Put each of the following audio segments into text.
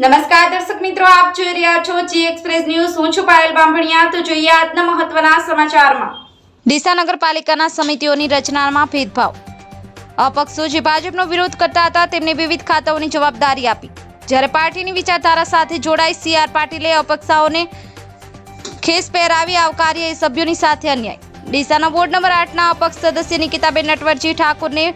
નમસ્કાર દર્શક મિત્રો, આપ જોઈ રહ્યા છો જી એક્સપ્રેસ ન્યૂઝ હું છું પાયલ બાંભણિયા તો જોઈએ આજના મહત્વના સમાચારમાં. ડીસા નગરપાલિકાના સમિતિઓની રચનામાં ભેદભાવ. અપક્ષો જે ભાજપનો વિરોધ કરતા હતા, તેમને વિવિધ ખાતાઓની જવાબદારી આપી. જ્યારે પાર્ટીની વિચારધારા સાથે જોડાઈ સીઆર પાટીલે અપક્ષાઓને ખેસ પહેરાવી આવકારી એ સભ્યોની સાથે અન્યાય. ડીસાના વોર્ડ નંબર આઠના અપક્ષ સદસ્ય નિકિતાબેન નટવરજી ઠાકોરને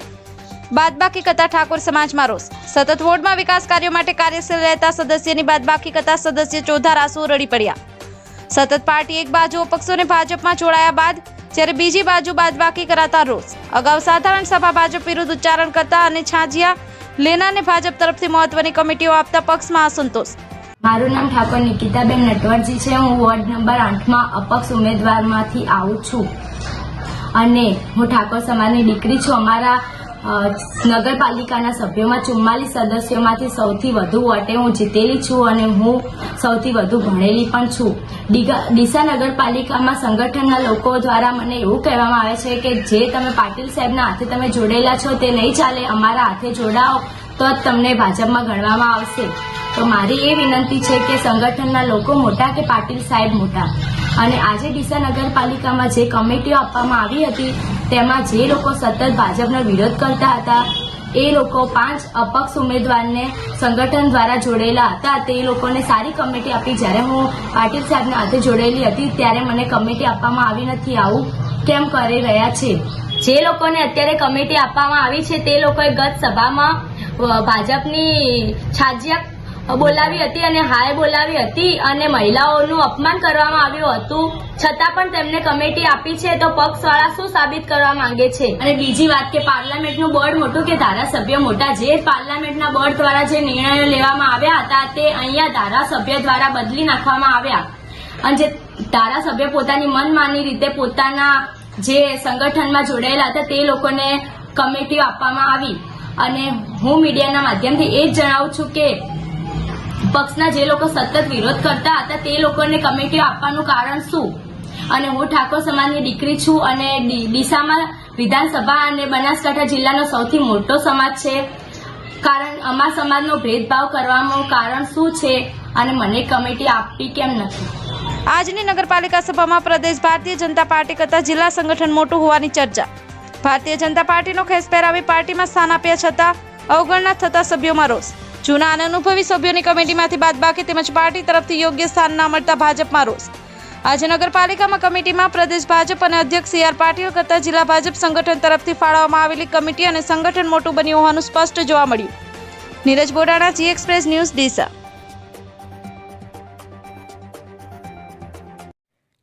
બાદબાકી કરતા ઠાકોર સમાજમાં રોષ. સતત વોર્ડમાં વિકાસ કાર્યો માટે કાર્યશીલ રહેતા સદસ્યની બાદબાકી કરતા સદસ્ય ચોધા રાસુ રડી પડ્યા. સતત પાર્ટી એક બાજુ અપક્ષોને ભાજપમાં જોડાયા બાદ જ્યારે બીજી બાજુ બાદબાકી કરાતા રોષ. અગાઉ સાધારણ સભા ભાજપ વિરુદ્ધ ઉચ્ચારણ કરતા અને છાજિયા લેનાને ભાજપ તરફથી મહત્વની કમિટીઓ આપતા પક્ષમાં અસંતોષ. મારું નામ ઠાકોર નિકિતાબેન નટવરજી છે. હું વોર્ડ નંબર આઠમાં અપક્ષ ઉમેદવારમાંથી આવું છું. અને હું ઠાકોર સમાજની દીકરી છું. અમારા નગરપાલિકાના સભ્યોમાં ચુમ્માલીસ સદસ્યોમાંથી સૌથી વધુ વોટે હું જીતેલી છું અને હું સૌથી વધુ ભણેલી પણ છું. ડીસા નગરપાલિકામાં સંગઠનના લોકો દ્વારા મને એવું કહેવામાં આવે છે કે જે તમે પાટીલ સાહેબના હાથે તમે જોડેલા છો તે નહીં ચાલે, અમારા હાથે જોડાઓ, તો જ તમને ભાજપમાં ગણવામાં આવશે. તો મારી એ વિનંતી છે કે સંગઠનના લોકો મોટા કે પાટીલ સાહેબ મોટા. અને આજે ડીસા નગરપાલિકામાં જે કમિટીઓ આપવામાં આવી હતી, તેમાં જે લોકો સતત ભાજપનો વિરોધ કરતા હતા, એ લોકો પાંચ અપક્ષ ઉમેદવારને સંગઠન દ્વારા જોડેલા હતા. તે લોકોને સારી કમિટી આપી. જ્યારે હું પાટીલ સાહેબના હાથે જોડેલી હતી, ત્યારે મને કમિટી આપવામાં આવી નથી. આવું કેમ કરી રહ્યા છે? જે લોકોને અત્યારે કમિટી આપવામાં આવી છે, તે લોકોએ ગત સભામાં ભાજપની છાજિયા બોલાવી હતી અને હાય બોલાવી હતી અને મહિલાઓનું અપમાન કરવામાં આવ્યું હતું. છતાં પણ તેમને કમિટી આપી છે તો પક્ષવાળા શું સાબિત કરવા માંગે છે? અને બીજી વાત કે પાર્લામેન્ટનું બોર્ડ મોટું કે ધારાસભ્ય મોટા, જે પાર્લામેન્ટના બોર્ડ દ્વારા જે નિર્ણયો લેવામાં આવ્યા હતા તે અહીંયા ધારાસભ્ય દ્વારા બદલી નાખવામાં આવ્યા. અને જે ધારાસભ્ય પોતાની મનમાની રીતે પોતાના જે સંગઠનમાં જોડાયેલા હતા તે લોકોને કમિટીઓ આપવામાં આવી. અને હું મીડિયાના માધ્યમથી એ જ જણાવું છું કે પક્ષના જે લોકો સતત વિરોધ કરતા હતા, તે લોકોને કમિટીઓ આપવાનું કારણ શું? અને હું ઠાકોર સમાજની દીકરી છું અને ડીસામાં વિધાનસભા અને બનાસકાંઠા જિલ્લાનો સૌથી મોટો સમાજ છે. કારણ અમાર સમાજનો ભેદભાવ કરવાનું કારણ શું છે? અને મને કમિટી આપવી કેમ નથી? આજની નગરપાલિકા સભામાં પ્રદેશ ભારતીય જનતા પાર્ટી કરતાં જિલ્લા સંગઠન મોટું હોવાની ચર્ચા. ભારતીય જનતા પાર્ટીનો ખેસ પહેરાવી પાર્ટીમાં સ્થાન આપ્યા છતાં અવગણના થતા સભ્યોમાં રોષ. જૂના અને અનુભવી સભ્યોની કમિટીમાંથી બાદબાકી તેમજ પાર્ટી તરફથી યોગ્ય સ્થાન ન મળતા ભાજપમાં રોષ આજે નગરપાલિકામાં કમિટીમાં પ્રદેશ ભાજપ અને અધ્યક્ષ સી આર પાટીલ કરતાં જિલ્લા ભાજપ સંગઠન તરફથી ફાળવવામાં આવેલી કમિટી અને સંગઠન મોટું બન્યું હોવાનું સ્પષ્ટ જોવા મળ્યું Neeraj Bodana Zee express news Deesa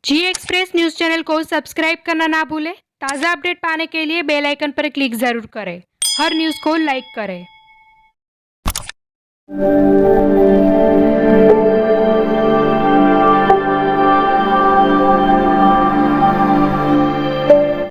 Zee express news channel को सब्सक्राइब करना ना भूलें ताज़ा अपडेट पाने के लिए बेल आइकन पर क्लिक ज़रूर करें हर न्यूज़ को लाइक करें Thank you.